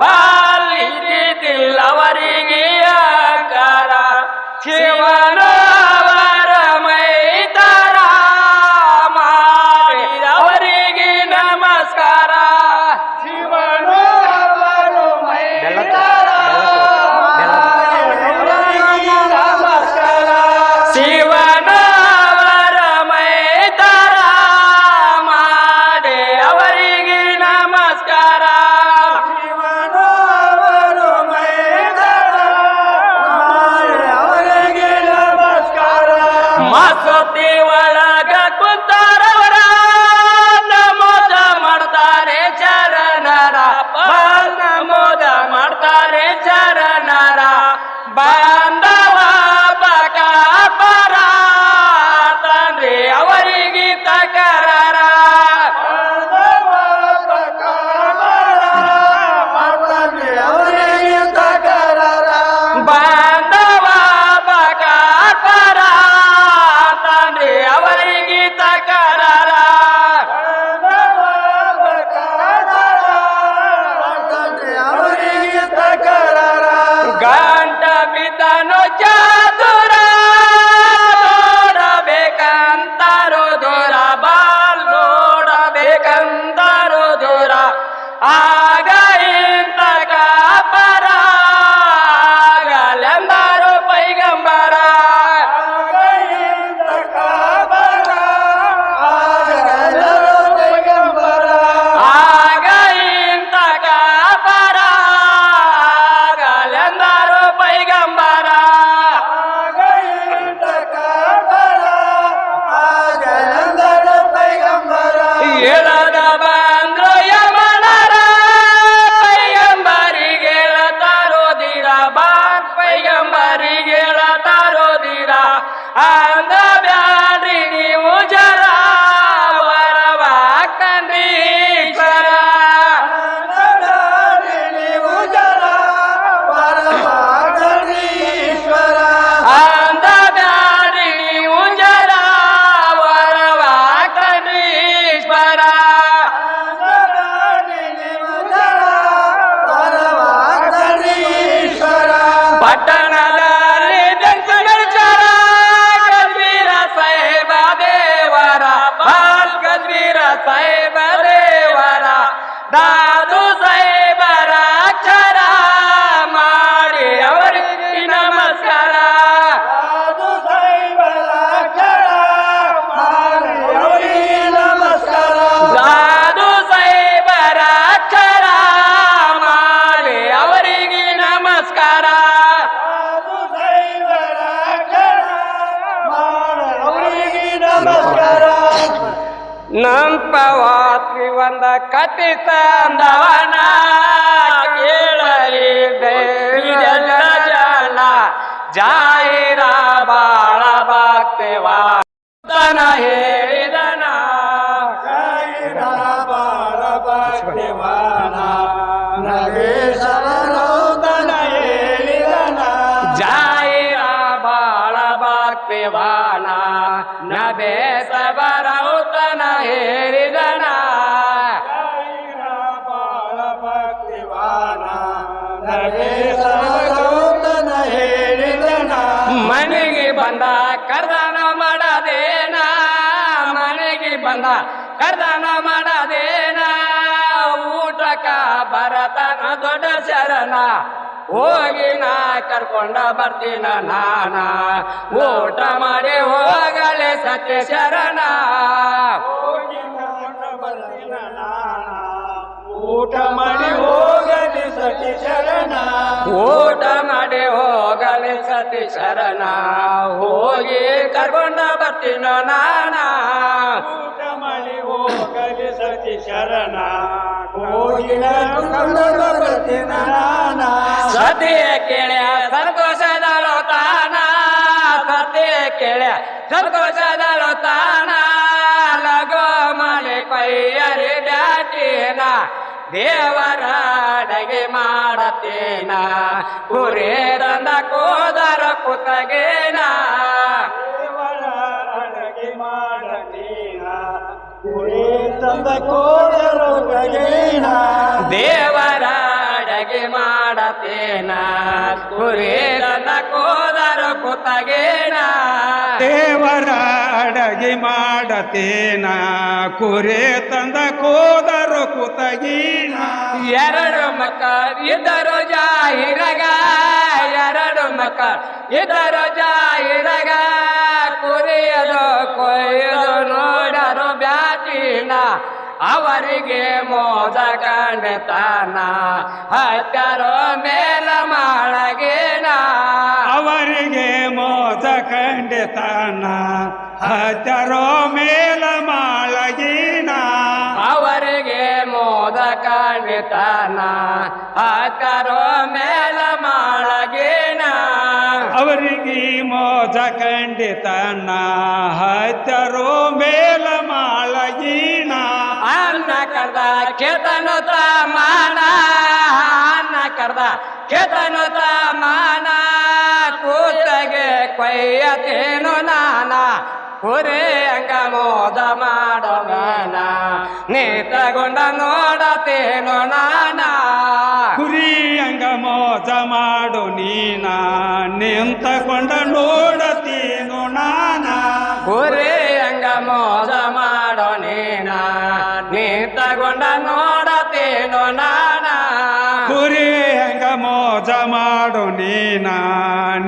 Bye. আলা ನಂಪವಾತ್ರಿ ಒಂದ ಕಥಿತ ಕೇಳಲಿ ನಬೇಸ ಬರೌತನ ಹೇಳಿದನ ಮನೆಗೆ ಬಂದ ಕರ್ದನ ಮಾಡದೇನ. ಮನೆಗೆ ಬಂದ ಕರ್ದನ ಮಾಡದೇನ. ಊಟಕ ಬರತನ ದೊಡ್ಡ ಶರಣ. ಹೋಗಿ ನಾ ಕರ್ಕೊಂಡ ಬರ್ತೀನ ನಾನ. ಊಟ ಮಾಡಿ ಹೋಗಲೆ ಸತ್ಯ ಶರಣ ಊಟ ಮಾಡಿ ಹೋಗಲಿ ಸತಿ ಶರಣ ಊಟ ಮಾಡಿ ಹೋಗಲೆ ಸತಿ ಶರಣ ಹೋಗಿ ಕರ್ಕೊಂಡ ಬರ್ತೀನ ನಾನ. ಹೋಗಲಿ ಸತಿ ಶರಣ ಬರ್ತೀನ ನಾನ ಸತಿಯ ಕೇಳ್ಯ ಸಂತೋಷದಳು ತಾನ ಸತಿಯ ಕೇಳ್ಯ ಸಂತೋಷದಳು ತಾನ ಲಗೋ ಮನೆ ಕೈಯರಿ ಬ್ಯಾಟಿನ, ದೇವರ ಅಡಗೆ ಮಾಡತೇನ. ಕುರೇ ರಂದ ಕೋದರ ಕುತಗೇನ ಕೋದರು ಗಗೇನ ದೇವರ ಅಡಗೆ ಮಾಡತೇನ. ಕುರಿ ತಂದ ಕೋದರು ಕುತಗೇನ. ದೇವರ ಅಡಗಿ ಮಾಡತೇನ. ಕುರೆ ತಂದ ಕೋದರು ಕುತಗೀನ. ಎರಡು ಮಕ ಇದರು ಜಾಹಿರಗ ಎರಡು ಮಕ ಇದರು ಜಾಹಿರಗ. ಕುರಿಯದು ಕೊಯ್ಯದು ನೋಡರು ಬ್ಯಾಟಿನ. ಅವರಿಗೆ ಮೋದ ಕಂಡತಾನ ಹತ್ತರೋ ಮೇಲ ಮಾಡಗೇನ ಅವರಿಗೆ ಮೋದ ಕಂಡತಾನ ಹತ್ತರೋ ಮೇಲ ಮಾಳಗೀನ. ಅವರಿಗೆ ಮೋದ ಕಂಡತಾನ ಹತ್ತರೋ ಮೇಲ ಮಾಡಗೇನ ಅವರಿಗೆ ಮೋದ ಖಂಡಿತಾನ ಹತ್ತರೋ ಮೇಲ ಮಾಳಗೀನ ಕೇತನು ಮಾನ ಅನ್ನ ಕರ್ದ. ಕೇತನು ಮಾನ ಕೂತಗೆ ಕೊಯ್ಯತೇನು ನಾನ. ಕುರಿ ಅಂಗ ಮೋದ ಮಾಡೋಣ ನೀತಗೊಂಡ ನೋಡತೇನು ನಾನ. ಕುರಿ ಅಂಗ ಮೋಜ ಮಾಡು ನೀನ ನಿಂತಗೊಂಡ ನೋಡತೇನು ನಾನ. ಕುರಿ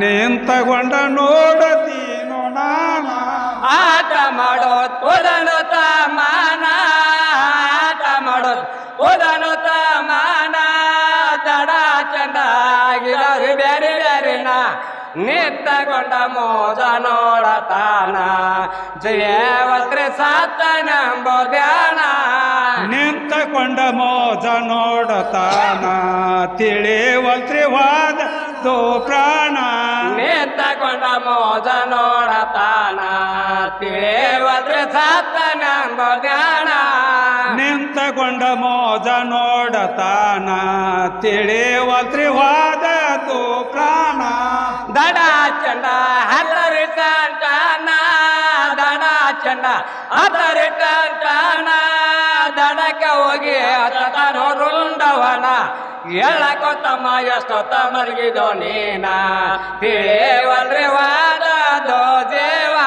ನಿಂತಕೊಂಡ ನೋಡತೀನು ನಾನ? ಆಟ ಮಾಡೋದ್ ಓದನು ಮಾನ ಆಟ ಮಾಡೋದ್ ಓದನು ಮಾನ ಚಂದ ಚಂದಾಗಿರೋರು ಬೇರೆ ಬೇರೆನ? ನಿಂತಗೊಂಡ ಮೋದ ನೋಡತಾನ? ಜಯವಸ್ತ್ರ ಸಾತನಂಬೋದ್ಯಾನ ನಿಂತಕೊಂಡ ಮೋಜ ನೋಡತಾನ. ತಿಳಿವಲ್ತ್ರಿ ವಾದ ತೋ ಪ್ರಾಣ. ನಿಂತಕೊಂಡ ಮೋಜ ನೋಡತಾನ. ತಿಳಿವಸ್ತ್ರ ನಿಂತ ನಿಂತಕೊಂಡ ಮೋಜ ನೋಡತಾನ. ತಿಳಿವಲ್ತ್ರಿ ವಾದ ತೋ ಪ್ರಾಣ. ದಡ ಚಂಡ ಕಂಟನ ಚಂಡ ಹತರಿ ಕಂಟನ ದಡಕ ಹೋಗಿ ಹತನು ರುಂಡವನ. ಎಳಕೊತ್ತಮ್ಮ ಎಷ್ಟೊತ್ತ ಮಲಗಿದೋ ನೀನ. ತಿಳಿವಲ್ರಿ ವಾದ ದೇವಾ.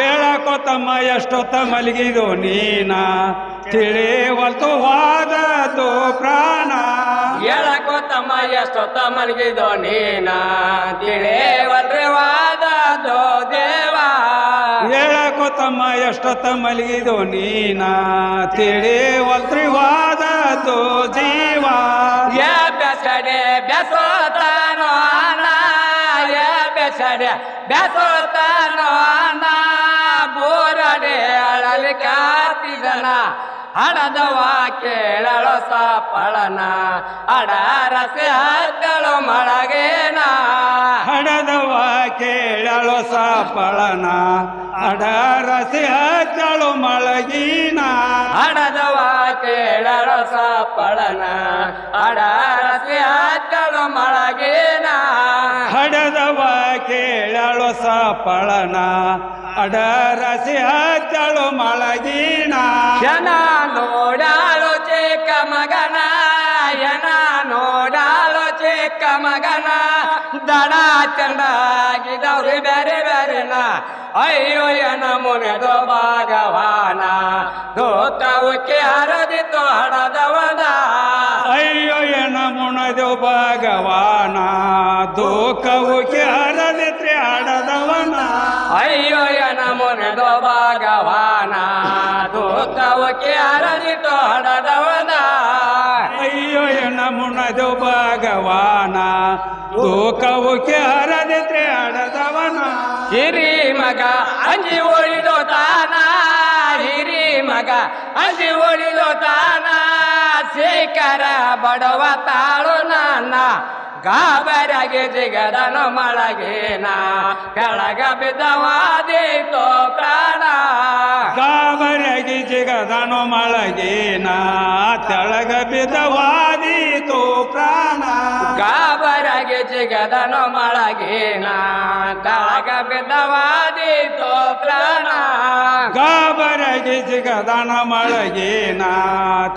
ಹೇಳಕೋತಮ್ಮ ಎಷ್ಟೊತ್ತ ಮಲಗಿದೋ ನೀನ. ತಿಳಿವಲ್ತು ವಾದದು ಪ್ರಾಣ. ಹೇಳಕೊತ್ತಮ್ಮ ಎಷ್ಟೊತ್ತ ಮಲಗಿದೋ ನೀನ. ತಿಳಿವಲ್ರಿ ವಾದ ಹೇಳಕೋತಮ್ಮ ಎಷ್ಟೊತ್ತ ಮಲಗಿದು ನೀನ ತಿಳಿ ಒಲ್ತ್ರಿವಾದ ತೋ ಜೀವ. ಯಾ ಬೆಸಡೆ ಬೆಸೋತಾನೋ ಯಾ ಬೆಸಡೆ ಬೆಸೋತಾನೋ ಬೋರಡೆ ಅಳಲಿ ಕಾತಿದನ ಹಡದವ ಕೇಳಳು ಸಾಪಳನ, ಅಡಾರಸೆ ಹತ್ತಳು ಮಳಗೇನಾ. ಕೇಳಲು ಸಾಪಳನ ಅಡರಸಿ ಹಚ್ಚಳು ಮಳಗಿನ. ಹಡದವ ಕೇಳರಸ ಸಾಪಳನ ಅಡರಸೆ ಹತ್ತಳು ಮಳಗಿನ. ಹಡದವ ಕೇಳಲು ಸಾಪಳನ ಅಡರಸಿ ಹಚ್ಚಳು ಮಳಗಿನ. ಜನ ನೋಡಾಳು ಚಿಕ್ಕ ಮಗನ. ಯನ ನೋಡಾಳು ಚಿಕ್ಕ ಮಗನ. ದಡ ಚಂದಾಗಿದವ್ರು ಬೇರೆ ಬೇರೆನ. ಅಯ್ಯೋ ಯನ ಮುನೆದು ಭಾಗವಾನ. ದೋತವಕ್ಕೆ ಹರದಿತ್ತು ಹಡದವನ. ಅಯ್ಯೋ ಎನ ಮುಣದು ಭಗವಾನ. ದೂಕವುಕೆ ಹರದಿತ್ರಿ ಹಡದವನ. ಅಯ್ಯೋ ಯನ ಮುನೆದು ಭಾಗವಾನ. ದೋತವಕ್ಕೆ ಹರದಿತ್ತು ಹಡದವನ. ಅಯ್ಯೋ ಎನ ಮುಣದು ಭಗವಾನ. ದೂಕವುಕೆ ಹರದಿತ್ರಿ ಅಡದವನ ಹಿರಿ ಮಗ ಅಂಜಿ ಉಳಿದು ತಾನ ಹಿರಿ ಮಗ ಅಂಜಿ ಉಳಿದು ತಾನ. ಶೇಖರ ಬಡವ ತಾಳು ನನ್ನ ಗಾಬರಾಗಿ ಜಿಗದನು ಮಳಗೇನ. ಕೆಳಗ ಬಿದ್ದವಾದೀತೋ ಪ್ರಾಣ. ಗಾಬರಾಗಿ ಜಿಗದನು ಮಳಗೇನ. ತೆಳಗ ಬಿದ್ದವಾದೀತು ಪ್ರಾಣ. ಗಾಬರಾಗಿ ಜಿಗದನು ಮಳಗೇನ. ಕೆಳಗ ಬಿದ್ದವಾದೀತೋ ಪ್ರಾಣ. ಗಾಬರಗಿ ಜಿಗದನ ಮಳಗೇನ.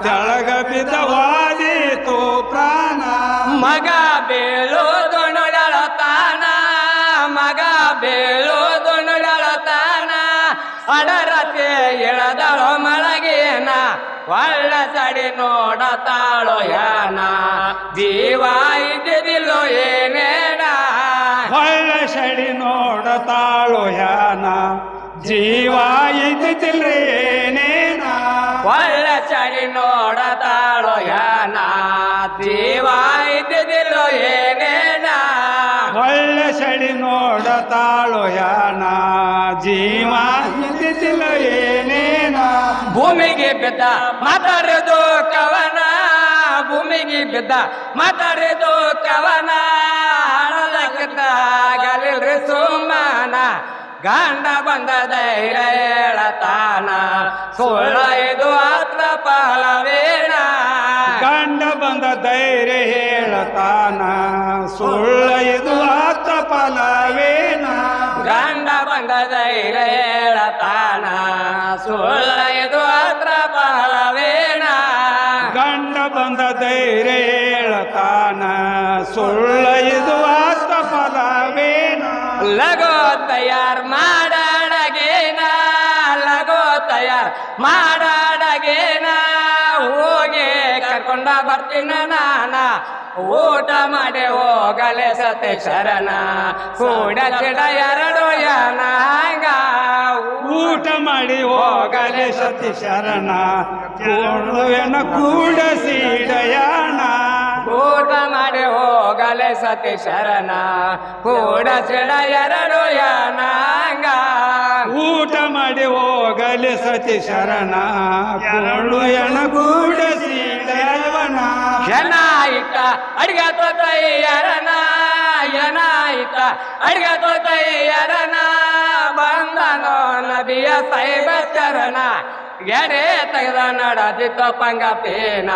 ತೆಳಗ ಬಿದ್ದವಾದೀತು ಪ್ರಾಣ. ಮಗ ಬೀಳೋದು ನುಡಳತಾನ ಮಗ ಬೀಳೋದು ನುಡಳತಾನ ಅಡರತೆ ಎಳದಳ ಮಳಗೇನ ಒಳ್ಳ ಸಡಿ ನೋಡತಾಳು ಯಾನ ಜೀವ ಇದ್ದಿದಿಲ್ಲೋ ಏನೇನ? ಒಳ್ಳ ಸಡಿ ನೋಡತಾಳು ಯಾನ ಜೀವ ಇದ್ದಿಲ್ಲೇನೇನ ಒಳ್ಳ ಸಡಿ ನೋಡತಾಳು ಯಾನ ಜೀವ ಇದ್ದಿದಿಲ್ಲೋ ಏನೇನ? ಹೊಳ್ಳ ಸಡಿ ನೋಡತಾಳು ಯಾನ ಜೀವ ಇದ್ದಿಲ್ಲ ಏನೇನ ಭೂಮಿಗೆ ಬಿದ್ದ ಮಾತಾಡೋದು ಕವನ, ಭೂಮಿಗೆ ಬಿದ್ದ ಮಾತಾಡೋದು ಕವನ ಹಣಲಕ್ಕದಾಗಲಿಲ್ರಿ ಸುಮ್ಮನ. ಗಂಡ ಬಂದ ಧೈರ್ಯ ಹೇಳತಾನ, ಸುಳ್ಳ ಇದು ಆತ್ರ ಫಲವೇನ? ಗಂಡ ಬಂದ ಧೈರ್ಯ ಹೇಳತಾನ, ಸುಳ್ಳ ಇದು ಆತ ಫಲವೇನ ಗಂಡ ಬಂದ ಧೈರ್ಯ ಹೇಳತಾನ ಸುಳ್ಳ ಇದು ಗಂಡ ಬಂದ ಧೈರ್ಯ ಹೇಳತಾನ ಸುಳ್ಳ ಇದು ಲಗೋ ತಯಾರ್ ಮಾಡಡಗೇನ ಲಗೋ ತಯಾರ್ ಮಾಡಡಗೇನ? ಹೋಗಿ ಕರ್ಕೊಂಡ ಬರ್ತೀನ ನಾನ ಊಟ ಮಾಡಿ ಹೋಗಲೆ ಸತೆ ಶರಣ. ಕೂಡ ಚಿಡ ಎರಡು ಯನಾಗ ಊಟ ಮಾಡಿ ಹೋಗಲೆ ಸತಿ ಶರಣ. ಕೇಳುವೆನ ಕೂಡ ಸೀಡಯಾಣ ಊಟ ಮಾಡಿ ಹೋಗಲೆ ಸತಿ ಶರಣ. ಕೂಡ ಚಿಡ ಎರಡು ಯಾನ ಹಂಗ. ಊಟ ಮಾಡಿ ಹೋಗಲೆ ಸತಿ ಶರಣ. ಕೇಳುವೆನ ಕೂಡ ಏನಾಯ್ತ ಅಡ್ಗ ತೋತಯ್ಯರನ ಜನಾಯಿತ ಅಡ್ಗ ತೋತಯ್ಯರನ ಬಂದನೋ ನಬಿಯ ಸೈಬ ಚರಣ. ಎಡೆ ತೆಗೆದ ನಡದಿತ್ತು ಪಂಗಪೇನ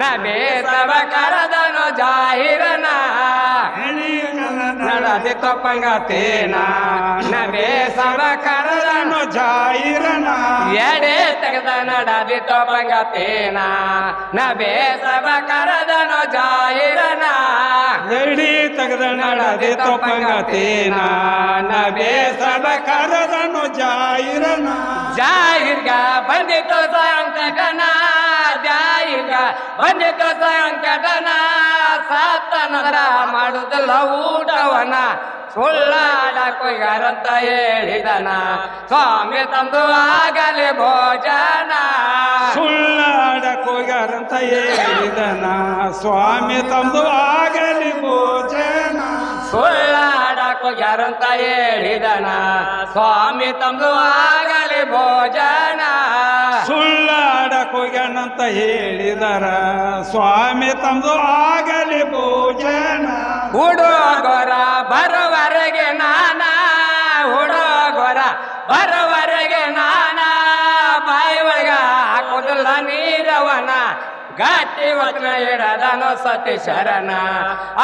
ನಬಿ ಸವ ಕರದನು ಜಾಹಿರನ. ನಡದಿತ್ತು ಪಂಗತೇನ ನಬಿ ಸವ ಕರದನು ಜಾಹಿರನ. ಎಡೆ ತೆಗೆದ ನಡದಿತ್ತು ಪಂಗತೇನ ನಬಿ ಸವ ಕರದನು ಜಾಹಿರನ. ಎಡಿ ತೆಗೆದ ನಡದೆ ತೊಪ್ಪಂಗತೇನ ನಬೇ ಸಬ ಕರದನು ಜಾಯಿರನ ಜಾಹಿರ್ಗ ಬಂದಿತ್ತು ಸಂಕಟನ ಜಾಹಿರ್ಗ ಬಂದಿತ್ತು ಸಂಕಟನ ಸಾತ ನಗರ ಮಾಡುದಿಲ್ಲ ಊಟವನ ಸುಳ್ಳಾಡ ಕೊಯ್ಗಾರಂತ ಹೇಳಿದನ, ಸ್ವಾಮಿ ತಂದು ಆಗಲಿ ಭೋಜನ. ಸುಳ್ಳಾಡ ಕೊಯ್ಗಾರಂತ ಹೇಳಿದನ, ಸ್ವಾಮಿ ತಂದು ಆಗಲಿ ಭೋಜನ. ಕೊಯ್ಗಾರಂತ ಹೇಳಿದನ? ಸ್ವಾಮಿ ತಂದು ಆಗಲಿ ಭೋಜನ. ಸುಳ್ಳಾಡ ಕೊಯ್ಗನಂತ ಹೇಳಿದರ? ಸ್ವಾಮಿ ತಂದು ಆಗಲಿ ಗಟ್ಟಿ ವಚನ ಇಡದನು ಸತಿ ಶರಣ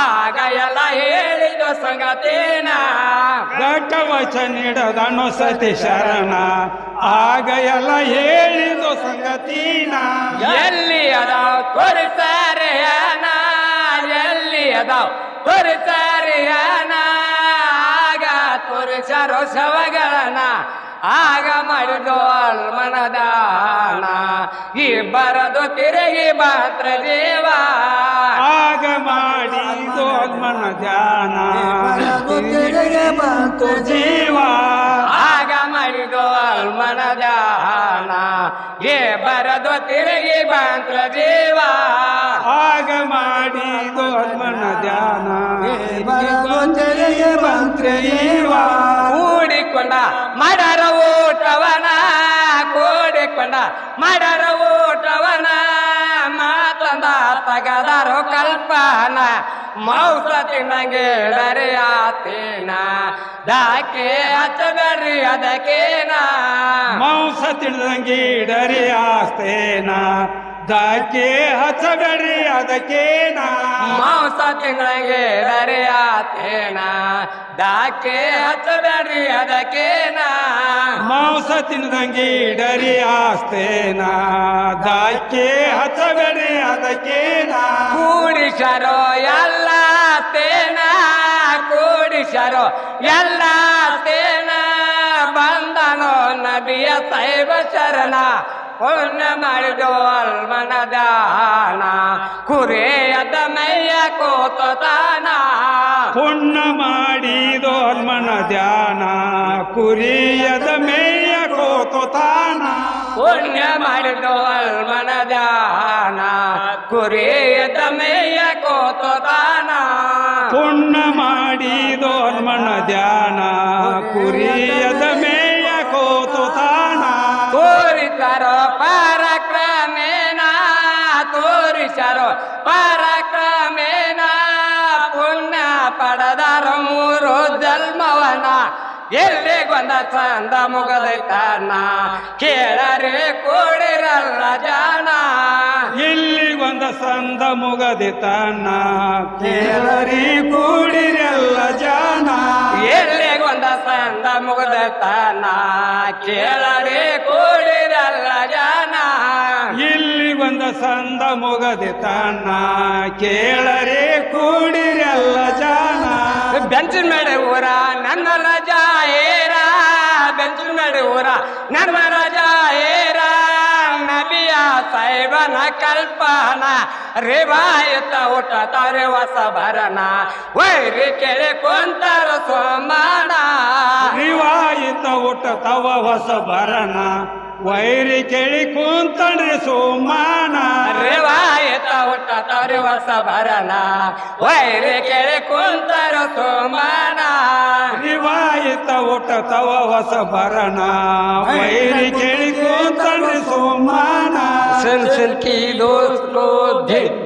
ಆಗ ಎಲ್ಲ ಹೇಳಿದ ಸಂಗತಿನ. ಗಟ್ಟ ವಚನಿಡದನು ಸತಿ ಶರಣ ಆಗ ಎಲ್ಲ ಹೇಳಿದು ಸಂಗತೀನ. ಎಲ್ಲಿ ಅದಾವ ತೋರಿಸಾರೆಯನ ಎಲ್ಲಿ ಅದಾವ ತೋರಿಸಾರೆಯನ ಆಗ ತೋರಿಸರೋ ಶವಗಳನ ಆಗ ಮಾಡಿದು ಅಲ್ಮನದಾನ ಈ ಬರದು ತಿರುಗಿ ಮಾತ್ರ ಜೀವ. ಆಗ ಮಾಡಿದು ಮನ ತಿರುಗಿ ಮಾತ್ರ ಜೀವ. ಆಗ ಮಾಡಿದು ಅಲ್ಮನದಾನ ಏ ಬರದು ತಿರುಗಿ ಮಾತ್ರ ಜೀವ. ಆಗ ಮಾಡಿದು ಮನ ಧ್ಯಾನ ತಿರುಗಿ ಮಾತ್ರ ಕೂಡಿಕೊಂಡ ಮಾಡರ ಊಟವನ ಕೂಡಿಕೊಂಡ ಮಾಡರ ಊಟವನ ಮಾತಂದ ತಗದರು ಕಲ್ಪನ. ಮೌಸ ತಿನ್ನಂಗೆ ಆತೇನ ದಾಕೆ ಹಚ್ಚಬೇಡ್ರಿ ಅದಕ್ಕೇನ. ಮೌಸ ತಿನ್ನಂಗೆ ಇಡರಿ ಆಸ್ತೇನ ಹಚ್ಚಬೇಡ್ರಿ ಹಚ್ಚಬೇಡಿ ಅದಕ್ಕೇನ? ಮಾಂಸ ತಿಂಗಳಿಗೆ ದರಿಯಾತೇನ ದಾಕೆ ಹಚ್ಚಬೇಡ್ರಿ ಅದಕ್ಕೇನ? ಮಾಂಸ ತಿನ್ನದಂಗೆ ಡರಿ ಆಸ್ತೇನ? ದಾಕೆ ಹಚ್ಚಬೇಡ್ರಿ ಅದಕ್ಕೇನ? ಕೂಡಿಸರೋ ಎಲ್ಲ ತೇನ? ಕೂಡಿಸರೋ ಎಲ್ಲ ತೇನ? ಬಂದನೋ ನಬಿಯ ಸೈಬ ಶರಣ? ಪುಣ್ಯ ಮಾಡಿದೋ ಅಲ್ಮನ ದಾನ ಕುರಿಯದ ಮೈಯ ಕೋತಾನ ಪುಣ್ಯ ಮಾಡಿದೋ ಮನ ಧ್ಯಾನ ಕುರಿಯದ ಮೇಯ ಕೋತಾನ ತಾನ ಪುಣ್ಯ ಮಾಡಿದೋ ಅಲ್ಮನ ದಾನ ಕುರಿಯದ ಮೈಯ ಕೋತಾನ ಪುಣ್ಯ ಮಾಡಿದೋ ಮನ ಧ್ಯಾನ ಕುರಿಯದ ಮೇಯ ತೋರಿಸರೋ ಪರಕ್ರಮೇನ ಪುಣ್ಯ ಪಡದಾರ ಮೂರು ಜನ್ಮವನ. ಎಲ್ಲಿಗೊಂದ ಚಂದ ಮುಗದೈತನ ಕೇಳರೆ ಕೂಡಿರಲ್ಲ ಇಲ್ಲಿ ಇಲ್ಲಿಗೊಂದ ಸಂದ ಮುಗದೆ ತನ್ನ ಕೇಳರಿ ಜಾಣ. ಎಲ್ಲಿ ಎಲ್ಲಿಗೊಂದ ಚಂದ ಮುಗದೈತನ ಕೇಳರೆ ಕೂಡ ಇಲ್ಲಿಗೊಂದ ಸಂದ ಮುಗದೆ ತಾನ ಕೇಳರೆ ಕೂಡಿರೆಲ್ಲ ಜಾನ. ಬೆಂಚಿನ ಮೇಲೆ ಊರ ನನ್ನ ರಜ ಏರ. ಬೆಂಚಿನ ಮೇಲೆ ಊರ ನನ್ನ ರಜ ಏರ. ನಬಿಯ ಸಾಹೇಬನ ಕಲ್ಪನ ರಿವಾಯತ ಊಟ ತಾರೆ ಹೊಸ ಭರಣ ವೈರಿ ಕೆಳೆ ಕೊಂತರ ಸೋಮಾನ. ರಿವಾಯಿತ ಊಟ ತವ ಹೊಸ ಭರಣ ವೈರಿ ಕೇಳಿ ಕುಂತಣ್ರಿ ಸೋಮಾನ. ರೇವಾಯತ ಒಟ್ಟತವ್ರಿ ಹೊಸ ಬರಲ ವೈರಿ ಕೇಳಿ ಕುಂತಾರ ಸೋಮಾನ. ರಿವಾಯಿತ ಒಟ್ಟತವ ಹೊಸ ಬರಣ ವೈರಿ ಕೇಳಿ ಕುಂತಣ್ರಿ ಸೋಮಾನ. ಸಿಲ್ಸಿಲ್ಕಿ ದೋಸ್ತೋ ಧಿಕ್